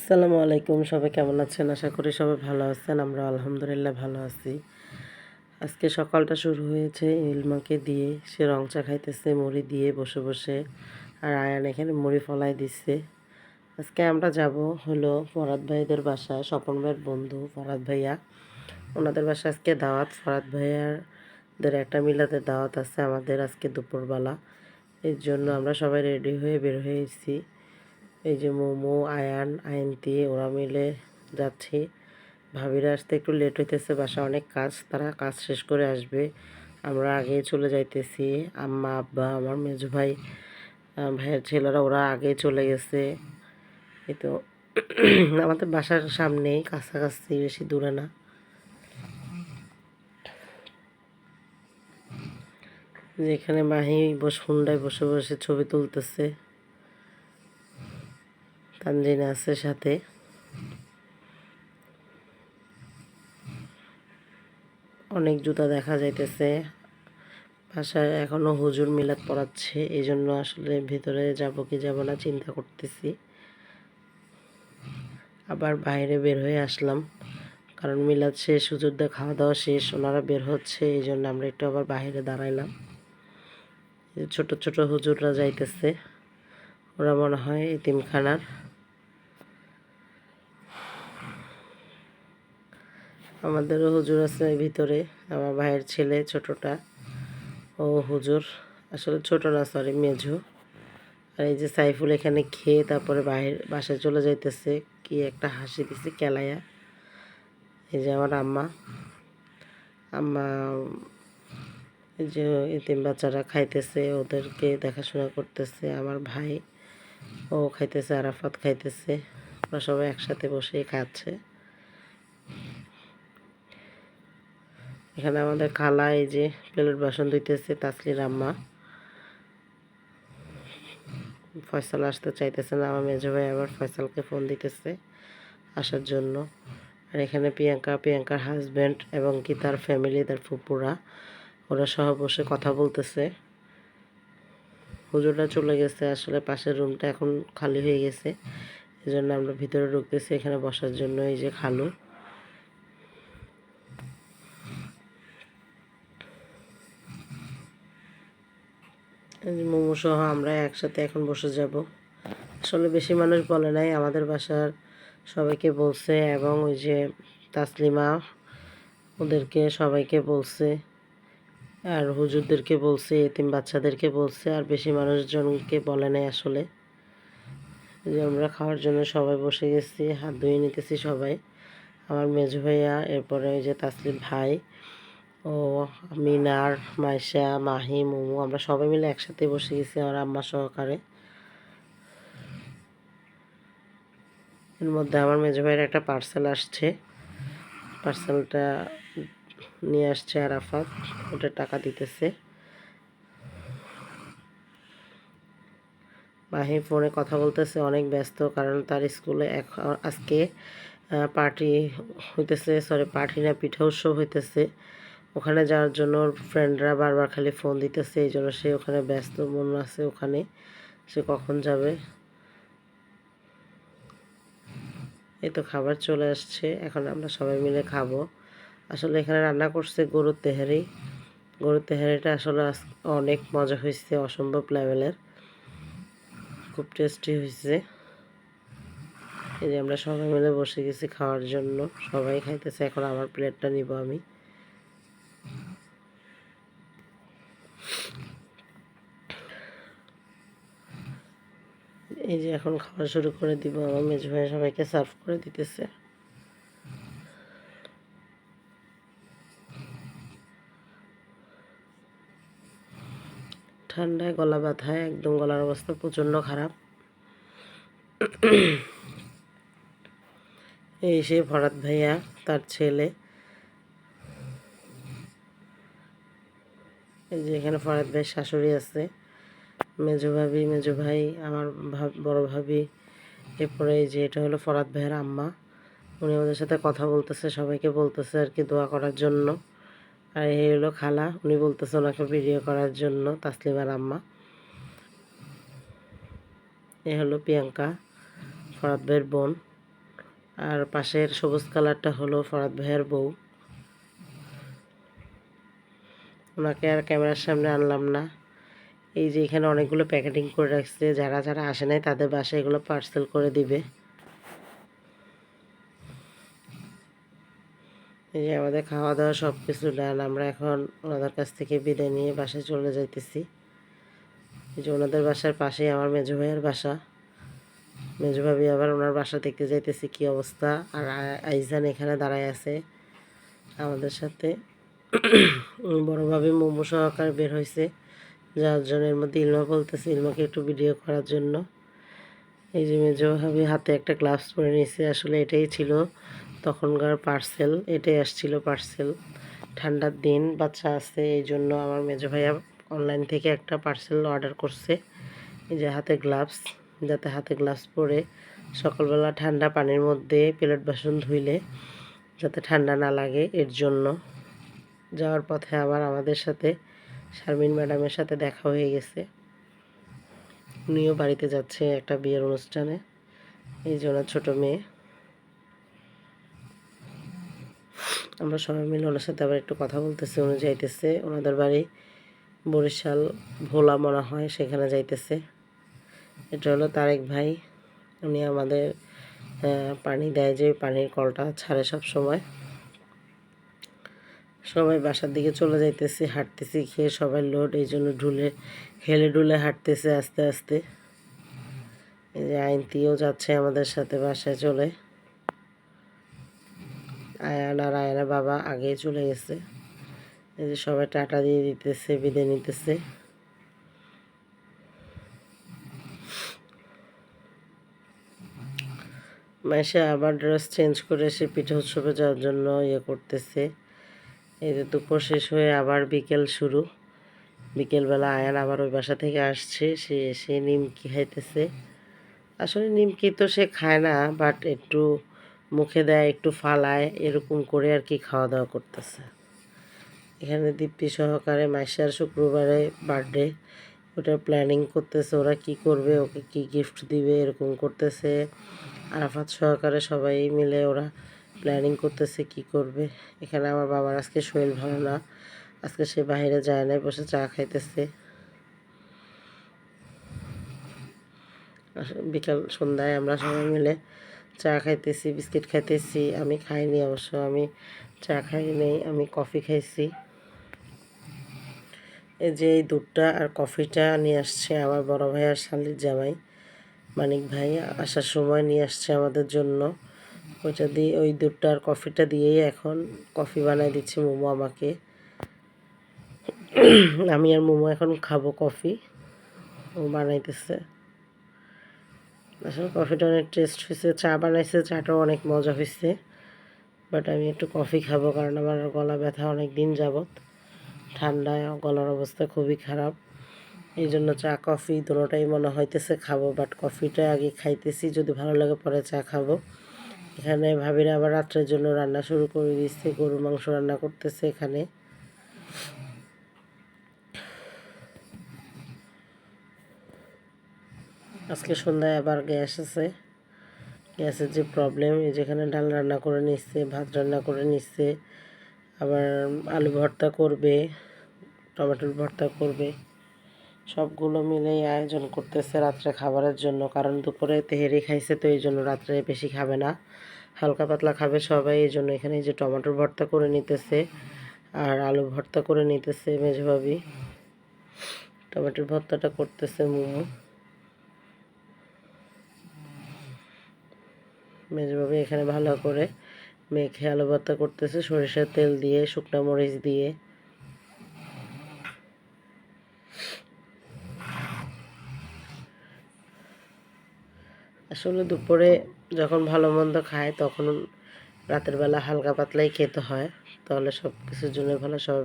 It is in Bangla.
আসসালামু আলাইকুম, সবাই কেমন আছেন? আশা করি সবাই ভালো আছেন আমরা আলহামদুলিল্লাহ ভালো আছি। আজকে সকালটা শুরু হয়েছে ইলমাকে দিয়ে, সে রং চা খাইতেছে, মুড়ি দিয়ে বসে বসে, আর আয়ান এখানে মুড়ি ফলাই দিচ্ছে। আজকে আমরা যাব হলো ফরাদ ভাইদের বাসায়, স্বপন ভাইয়ের বন্ধু ফরাদ ভাইয়া। ওনাদের বাসায় আজকে দাওয়াত, ফরাদ ভাইয়ারদের একটা মিলাদের দাওয়াত আছে আমাদের আজকে দুপুরবেলা। এর জন্য আমরা সবাই রেডি হয়ে বের হয়েছি। এই যে মোমো, আয়ান আয়ন্তি ওরা মিলে যাচ্ছি। ভাবিরা আসতে একটু লেট হইতেছে বাসা অনেক কাজ, তারা কাজ শেষ করে আসবে। আমরা আগে চলে যাইতেছি, আম্মা, আব্বা, আমার মেজো ভাই ভাইয়ের ছেলেরা, ওরা আগে চলে গেছে। এই তো আমাদের বাসার সামনেই, কাছাকাছি, বেশি দূরে না। যেখানে মাহি বস হুন্ডায় বসে বসে ছবি তুলতেছে। তানজিনা আছে সাথে। অনেক জুতা দেখা যাইতেছে। বাসায় এখনও হুজুর মিলাদ পড়াচ্ছে এই জন্য আসলে ভিতরে যাব কি যাব না চিন্তা করতেছি। আবার বাইরে বের হয়ে আসলাম, কারণ মিলাদ শেষ, হুজুরদের খাওয়া দাওয়া শেষ, ওনারা বের হচ্ছে এই জন্য আমরা একটু আবার বাইরে দাঁড়াইলাম। ছোট ছোট হুজুররা যাইতেছে, ওরা মনে হয় এতিমখানার। আমাদেরও হুজুর আছে ভিতরে, আমার ভাইয়ের ছেলে ছোটটা। ও হুজুর, আসলে ছোট না সরি মেঝো। আর এই যে সাইফুল এখানে খেয়ে তারপরে বাইরে বাসায় চলে যাইতেছে, কি একটা হাসি দিছে, কেলাইয়া। এই যে আমার আম্মা। আম্মা, এই যে এতিম বাচ্চারা খাইতেছে, ওদেরকে দেখাশোনা করতেছে, আমার ভাই, ও খাইতেছে, আরাফাত খাইতেছে। ওরা সবাই একসাথে বসে খাচ্ছে। এখানে আমাদের খালা এই যে প্লেট বাসন ধুইতেছে, তাসলির আম্মা। ফয়সাল আসতে চাইতেছে না, আমার মেজো ভাই আবার ফয়সালকে ফোন দিতেছে আসার জন্য। আর এখানে প্রিয়াঙ্কা, প্রিয়াঙ্কার হাজব্যান্ড এবং কি তার ফ্যামিলি তার ফুপুরা ওরা সহ বসে কথা বলতেছে। পুজোটা চলে গেছে, আসলে পাশের রুমটা এখন খালি হয়ে গেছে। এই জন্য আমরা ভিতরে ঢুকতেছি, এখানে বসার জন্য এই যে খালু। মোমো সহ আমরা একসাথে এখন বসে যাব। আসলে বেশি মানুষ বলে নাই, আমাদের বাসার সবাইকে বলছে এবং ওই যে তাসলিমা ওদেরকে সবাইকে বলছে, আর হুজুরদেরকে বলছে, এতিম বাচ্চাদেরকে বলছে, আর বেশি মানুষজনকে বলে নাই আসলে। যে আমরা খাওয়ার জন্য সবাই বসে গেছি, হাত ধুয়ে নিতেছি সবাই। আমার মেজো ভাইয়া, এরপরে ওই যে তাসলিম ভাই ও মিনার মাইশা, মাহি, মোমো, আমরা সবাই মিলে একসাথে বসে গেছি আমার আম্মা সহকারে। এর মধ্যে আমার মেজো ভাইয়ের একটা পার্সেল আসছে। পার্সেলটা নিয়ে আসছে আরাফাত, ওটা টাকা দিতেছে। মাহি ফোনে কথা বলতেছে, অনেক ব্যস্ত, কারণ তার স্কুলে এখন আজকে পার্টি হইতেছে সরি পার্টি না, পিঠা উৎসব হইতেছে। ওখানে যাওয়ার জন্য ওর ফ্রেন্ডরা বারবার খালি ফোন দিতেছে, এই জন্য সে ওখানে ব্যস্ত মন আছে ওখানে। সে কখন যাবে? এই তো খাবার চলে আসছে, এখন আমরা সবাই মিলে খাব। আসলে এখানে রান্না করছে গরুর তেহারি। গরুর তেহারিটা আসলে অনেক মজা হয়েছে, অসম্ভব লেভেলের। খুব টেস্টি হয়েছে। এই যে আমরা সবাই মিলে বসে গেছি খাওয়ার জন্য, সবাই খাইতেছে, এখন আমার প্লেটটা নিব আমি। এই যে এখন খাওয়া শুরু করে দিব। আমার মেজ ভাই সবাইকে সার্ভ করে দিতেছে। ঠান্ডায় গলা ব্যথায়, একদম গলার অবস্থা প্রচণ্ড খারাপ। এই সে ভরাত ভাইয়া, তার ছেলে। এই যে এখানে ফরাত ভাইয়ের শাশুড়ি আছে। মেজো ভাবি, মেজো ভাই, আমার বড় ভাবি, এরপরে এই যে এটা হলো ফরাদ ভাইয়ের আম্মা। উনি আমাদের সাথে কথা বলতেছে, সবাইকে বলতেছে আর কি দোয়া করার জন্য। আর এই হলো খালা, উনি বলতেছে ওনাকে ভিডিও করার জন্য তাসলিমার আম্মা। এ হলো প্রিয়াঙ্কা, ফরাদ ভাইয়ের বোন। আর পাশের সবুজ কালারটা হলো ফরাদ ভাইয়ের বউ। ওনাকে আর ক্যামেরার সামনে আনলাম না। এই যে এখানে অনেকগুলো প্যাকেটিং করে রাখছে। যারা যারা আসে নাই, তাদের বাসায় এগুলো পার্সেল করে দিবে। এই যে আমাদের খাওয়া দাওয়া সব কিছু ডান আমরা এখন ওনাদের কাছ থেকে বিদায় নিয়ে বাসায় চলে যাইতেছি। এই যে ওনাদের বাসার পাশেই আমার মেজো ভাইয়ের বাসা। মেজো ভাবি আবার ওনার বাসা দেখতে যাইতেছি, কি অবস্থা? আর আইজান এখানে দাঁড়ায় আছে আমাদের সাথে। বড় ভাবি মোমো সহকারে বের হয়েছে যার জন্য এর মধ্যে ইলমা বলতেছে, ইলমাকে একটু ভিডিও করার জন্য। এই যে মেজো ভাবি হাতে একটা গ্লাভস পরে নিয়েছে, আসলে এটাই ছিল তখনকার পার্সেল এটাই আসছিল পার্সেল ঠান্ডার দিন, বাচ্চা আছে, এই জন্য আমার মেজো ভাইয়া অনলাইন থেকে একটা পার্সেল অর্ডার করছে। এই যে হাতে গ্লাভস যাতে হাতে গ্লাভস পরে সকালবেলা ঠান্ডা পানির মধ্যে প্লেট বাসন ধুইলে যাতে ঠান্ডা না লাগে, এর জন্য। যাওয়ার পথে আবার আমাদের সাথে শারমিন ম্যাডামের সাথে দেখা হয়ে গেছে। উনিও বাড়িতে যাচ্ছে একটা বিয়ের অনুষ্ঠানে। এই যে ওনার ছোটো মেয়ে। আমরা সবাই মিলে ওনার সাথে আবার একটু কথা বলতেছি। উনি যাইতেছে। ওনাদের বাড়ি বরিশাল ভোলা মনে হয়, সেখানে যাইতেছে। এটা হলো তারেক ভাই। উনি আমাদের পানি দেয় যে পানির কলটা ছাড়ে সব সময় সবাই বাসার দিকে চলে যাইতেছি, হাঁটতেছি, খেয়ে সবাই লোড, এই জন্য ঢুলে, হেলে ডুলে হাঁটতেছে আস্তে আস্তে। এই যে আইনতিও যাচ্ছে আমাদের সাথে বাসায় চলে। আয়ান আর আয়ানের বাবা আগেই চলে গেছে। এই যে সবাই টাটা দিয়ে দিতেছে বিদে নিতেছে। মাসে আবার ড্রেস চেঞ্জ করে সে পিঠে উৎসবে যাওয়ার জন্য ইয়ে করতেছে। এই যে দুপুর শেষ হয়ে আবার বিকেল শুরু। বিকেলবেলা আয়ান আবার ওই বাসা থেকে আসছে, সে এসে নিমকি খাইতেছে। আসলে নিমকি তো সে খায় না বাট একটু মুখে দেয়, একটু ফালায়, এরকম করে আর কি খাওয়া দাওয়া করতেছে। এখানে দীপ্তি সহকারে মাসের শুক্রবারে বার্থডে ওটা প্ল্যানিং করতেছে, ওরা কি করবে, ওকে কি গিফট দিবে, এরকম করতেছে। আরাফাত সহকারে সবাই মিলে ওরা প্ল্যানিং করতেছে, কি করবে? এখানে আমার বাবার আজকে শরীর ভালো না। আজকে সে বাইরে যায় নাই, বসে চা খাইতেছে। বিকাল সন্ধ্যায় আমরা সবাই মিলে চা খাইতেছি, বিস্কিট খাইতেছি। আমি খাইনি অবশ্য, আমি চা খাইনি আমি কফি খাইছি। এই যে এই দুধটা আর কফিটা নিয়ে আসছে আমার বড় ভাই আর শালির জামাই। মানিক ভাই আসার সময় নিয়ে আসছে আমাদের জন্য। ওইটা দিয়ে ওই দুধটা আর কফিটা দিয়েই এখন কফি বানাই দিচ্ছে মোমো আমাকে। আমি আর মোমো এখন খাব কফি ও বানাইতেছে। আসলে কফিটা অনেক টেস্ট হয়েছে চা বানাইছে, চাটাও অনেক মজা হয়েছে বাট আমি একটু কফি খাব কারণ আমার গলা ব্যথা অনেক দিন যাবত ঠান্ডায় গলার অবস্থা খুবই খারাপ। এই জন্য চা কফি দুটোটাই মনে হইতেছে খাব। বাট কফিটা আগে খাইতেছি। যদি ভালো লাগে পরে চা খাব। এখানে ভাবিরা আবার রাত্রের জন্য রান্না শুরু করে দিচ্ছে গরুর মাংস রান্না করতেছে এখানে। আজকে সন্ধ্যায় আবার গ্যাস আছে। গ্যাসের যে প্রবলেম এই যেখানে ডাল রান্না করে নিচ্ছে, ভাত রান্না করে নিচ্ছে, আবার আলু ভর্তা করবে, টমেটোর ভর্তা করবে। সবগুলো মিলেই আয়োজন করতেছে রাত্রে খাবারের জন্য। কারণ দুপুরে তেহেরি খাইছে তো এই জন্য রাত্রে বেশি খাবে না। হালকা পাতলা খাবে সবাই এই জন্য এখানে যে টমেটোর ভর্তা করে নিতেছে আর আলু ভর্তা করে নিতেছে মেজভাবি টমেটোর ভর্তাটা করতেছে মোমো। মেজবাবু এখানে ভালো করে মেখে আলু ভর্তা করতেছে, সরিষার তেল দিয়ে, শুকনো মরিচ দিয়ে। আসলে দুপুরে যখন ভালো মন্দ খায়, তখন রাতের বেলা হালকা পাতলাই খেতে হয়। তাহলে সব কিছুর জন্য ভালো, সবাই